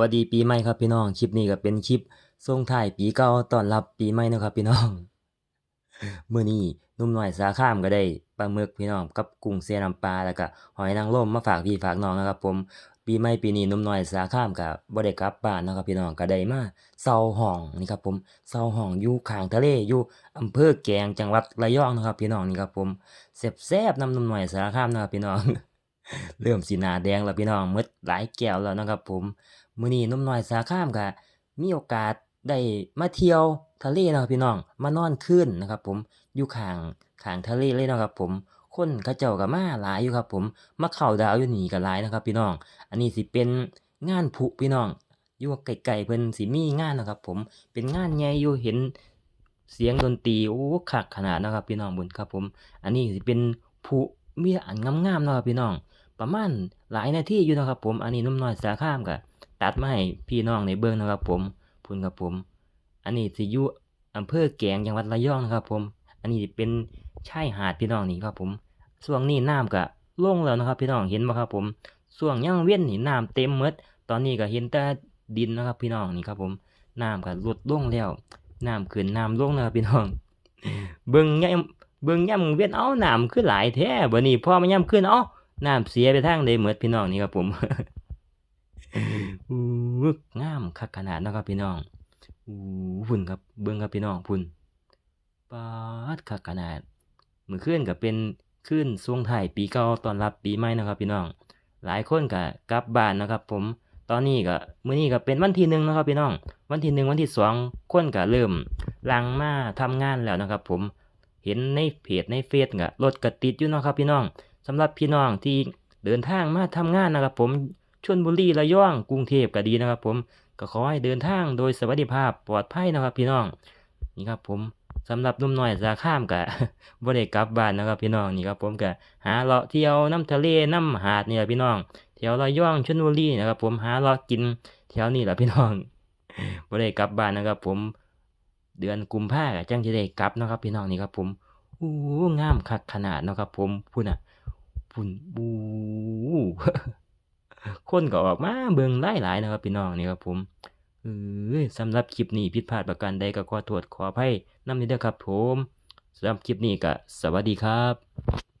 วัสดีปีใหม่ครับพี่น้อง คลิปนี้ก็เป็นคลิปส่งท้ายปีเก่าต้อนรับปีใหม่นะครับพี่น้องเมื้อนี้นุ่มหน้อยสาขามก็ได้ปลาหมึกพี่น้องกับกุ้งเสียน้ำปลาแล้วก็หอยนางรมมาฝากพี่ฝากน้องนะครับ ผม ปีใหม่ปีนี้นุ่มหน้อยสาขามก็บ่ได้กลับบ้านนะครับพี่น้องก็ได้มาเซาห้องนี่ครับผมเซาห้องอยู่ข้างทะเลอยู่อำเภอแกงจังหวัดระยองนะครับ พี่น้องนี่ครับผมแซ่บๆนำนุ่มหน้อยสาขามนะครับพี่น้อง เริ่มสิหน้าแดงแล้วพี่น้องหมดหลายแก้วแล้วนะครับ ผมมื้อนี้นุ่มน้อยสาขามก็มีโอกาสได้มาเที่ยวทะเลนะครับพี่น้องมานอนคืนนะครับ ผมอยู่ข้างข้างทะเลเลยนะครับ ผมคนเขาเจ้าก็มาหลายอยู่ครับ ผมมาเข้าดาวอยู่นี่ก็หลายนะครับ พี่น้อง อันนี้สิเป็นงานผุพี่น้องอยู่ไกลๆเพิ่นสิมีงานนะครับ ผมเป็นงานใหญ่อยู่เห็นเสียงดนตรีโอ้คักขนาดนะครับ พี่น้องบุญครับ ผม อันนี้สิเป็นผุมีอันงามๆนะครับพี่น้อง ประมาณหลายนาทีอยู่นะครับผม อันนี้นุ่มน้อยสาข้ามก็ตัดมาให้พี่น้องในเบิ่งนะครับผมพุ่นครับผม อันนี้สิอยู่อำเภอแกงจังหวัดระยองนะครับผม อันนี้เป็นชายหาดพี่น้องนี่ครับผมช่วงนี้น้ำก็ลงแล้วนะครับ พี่น้องเห็นบ่ครับผมช่วงยังเว้นนี่น้ำเต็มหมดตอนนี้ก็เห็นแต่ดินนะครับ พี่น้องนี่ครับผมน้ำก็ลดลงแล้วน้ำขึ้นน้ำลงนะครับพี่น้อง เบิ่งย่ำเบิ่งย่ำเว้นเอาน้ำคือหลายแท้บัดนี้พ่อมาย่ำขึ้นเอา น้ำเสียไปทางใดหมดพี่น้องนี่ครับผมอู้งามคักขนาดเนาะครับพี่น้องอู้พุ่นครับเบิ่งครับพี่น้องพุ่นปาดคักขนาดมื้อคืนก็เป็นคืนช่วงท้ายปีเก่าต้อนรับปีใหม่นะครับ พี่น้อง หลายคนก็กลับบ้านนะครับ ผม ตอนนี้ก็มื้อนี้ก็เป็นวันที่หนึ่งนะครับ พี่น้อง วันที่หนึ่งวันที่สองคนก็เริ่มลังมาทำงานแล้วนะครับ ผม เห็นในเพจในเฟซก็รถก็ติดอยู่เนาะครับ พี่น้อง สำหรับพี่น้องที่เดินทางมาทำงานนะครับผมชลบุรีระยองกรุงเทพก็ดีนะครับ ผมก็ขอให้เดินทางโดยสวัสดิภาพปลอดภัยนะครับ พี่น้องนี่ครับผมสำหรับนุ่มน้อยสาข้ามกะบ่ได้กลับบ้านนะครับพี่น้องนี่ครับผมก็หาเลาะเที่ยวน้ำทะเลน้ำหาดนี่แหละพี่น้องแถวระยองชลบุรีนะครับ ผมหาเลาะกินแถวนี้แหละพี่น้องบ่ได้กลับบ้านนะครับ ผมเดือนกุมภาพันธ์จังจะได้กลับนะครับ พี่น้องนี่ครับ ผมอู้งามคักขนาดนะครับ ผมพุ่นน่ะ พุ่นบูคนก็ออกมาเบิงไล่หลายนะครับพี่น้องนี่ครับผมเออสำหรับคลิปนี้ผิดพลาดประการใดก็ขอโทษขออภัยนำนี้เด้อครับผมสำหรับคลิปนี้ก็สวัสดีครับ